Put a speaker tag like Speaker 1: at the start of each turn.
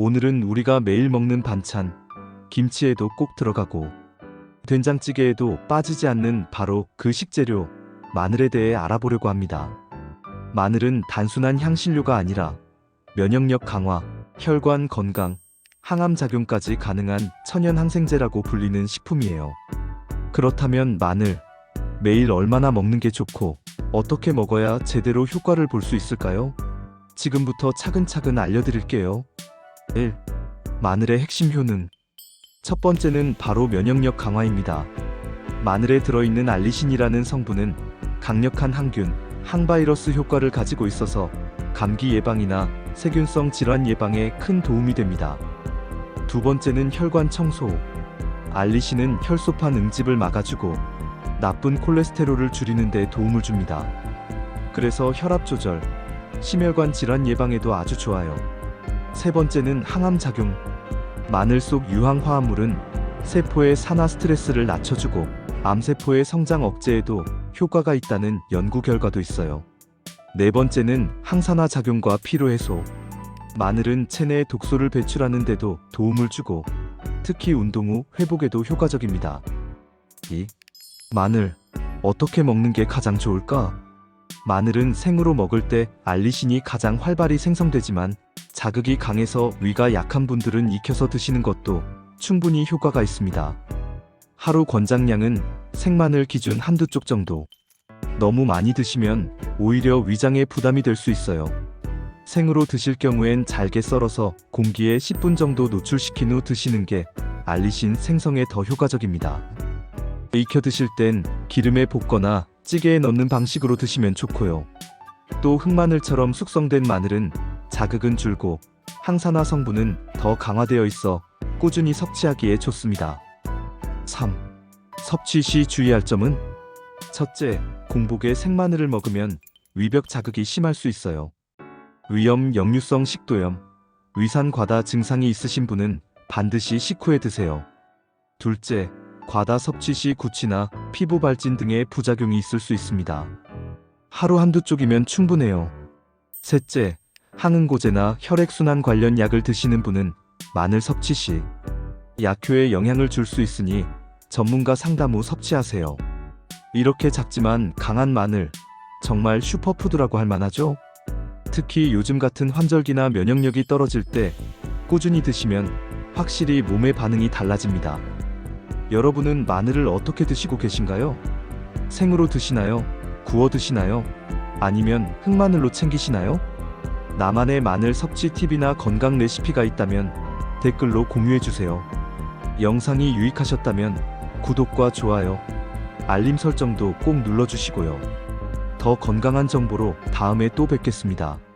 Speaker 1: 오늘은 우리가 매일 먹는 반찬, 김치에도 꼭 들어가고, 된장찌개에도 빠지지 않는 바로 그 식재료, 마늘에 대해 알아보려고 합니다. 마늘은 단순한 향신료가 아니라 면역력 강화, 혈관 건강, 항암 작용까지 가능한 천연 항생제라고 불리는 식품이에요. 그렇다면 마늘, 매일 얼마나 먹는 게 좋고, 어떻게 먹어야 제대로 효과를 볼 수 있을까요? 지금부터 차근차근 알려드릴게요. 1. 마늘의 핵심 효능. 첫 번째는 바로 면역력 강화입니다. 마늘에 들어있는 알리신이라는 성분은 강력한 항균, 항바이러스 효과를 가지고 있어서 감기 예방이나 세균성 질환 예방에 큰 도움이 됩니다. 두 번째는 혈관 청소. 알리신은 혈소판 응집을 막아주고 나쁜 콜레스테롤을 줄이는 데 도움을 줍니다. 그래서 혈압 조절, 심혈관 질환 예방에도 아주 좋아요. 세 번째는 항암 작용. 마늘 속 유황 화합물은 세포의 산화 스트레스를 낮춰주고 암세포의 성장 억제에도 효과가 있다는 연구 결과도 있어요. 네 번째는 항산화 작용과 피로 해소. 마늘은 체내에 독소를 배출하는 데도 도움을 주고 특히 운동 후 회복에도 효과적입니다. 2. 마늘 어떻게 먹는 게 가장 좋을까? 마늘은 생으로 먹을 때 알리신이 가장 활발히 생성되지만 자극이 강해서 위가 약한 분들은 익혀서 드시는 것도 충분히 효과가 있습니다. 하루 권장량은 생마늘 기준 한두 쪽 정도. 너무 많이 드시면 오히려 위장에 부담이 될 수 있어요. 생으로 드실 경우엔 잘게 썰어서 공기에 10분 정도 노출시킨 후 드시는 게 알리신 생성에 더 효과적입니다. 익혀 드실 땐 기름에 볶거나 찌개에 넣는 방식으로 드시면 좋고요. 또 흑마늘처럼 숙성된 마늘은 자극은 줄고 항산화 성분은 더 강화되어 있어 꾸준히 섭취하기에 좋습니다. 3. 섭취 시 주의할 점은 첫째, 공복에 생마늘을 먹으면 위벽 자극이 심할 수 있어요. 위염, 역류성 식도염, 위산 과다 증상이 있으신 분은 반드시 식후에 드세요. 둘째, 과다 섭취 시 구취나 피부 발진 등의 부작용이 있을 수 있습니다. 하루 한두 쪽이면 충분해요. 셋째, 항응고제나 혈액순환 관련 약을 드시는 분은 마늘 섭취 시 약효에 영향을 줄 수 있으니 전문가 상담 후 섭취하세요. 이렇게 작지만 강한 마늘, 정말 슈퍼푸드라고 할 만하죠? 특히 요즘 같은 환절기나 면역력이 떨어질 때 꾸준히 드시면 확실히 몸의 반응이 달라집니다. 여러분은 마늘을 어떻게 드시고 계신가요? 생으로 드시나요? 구워 드시나요? 아니면 흑마늘로 챙기시나요? 나만의 마늘 섭취 팁이나 건강 레시피가 있다면 댓글로 공유해 주세요. 영상이 유익하셨다면 구독과 좋아요, 알림 설정도 꼭 눌러주시고요. 더 건강한 정보로 다음에 또 뵙겠습니다.